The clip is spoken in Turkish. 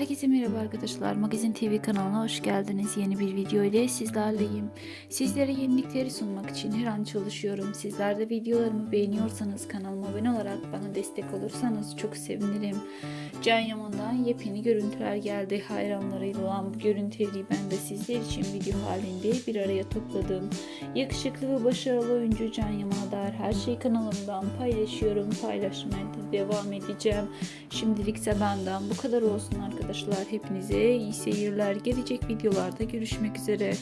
Herkese merhaba arkadaşlar. Magazin TV kanalına hoş geldiniz. Yeni bir video ile sizlerleyim. Sizlere yenilikleri sunmak için her an çalışıyorum. Sizler de videolarımı beğeniyorsanız kanalıma abone olarak bana destek olursanız çok sevinirim. Can Yaman'dan yepyeni görüntüler geldi. Hayranlarıyla olan bu görüntüleri ben de sizler için video halinde bir araya topladım. Yakışıklı ve başarılı oyuncu Can Yaman'a dair her şeyi kanalımdan paylaşıyorum. Paylaşmaya devam edeceğim. Şimdilikse benden bu kadar olsun arkadaşlar. Hepinize iyi seyirler. Gelecek videolarda görüşmek üzere.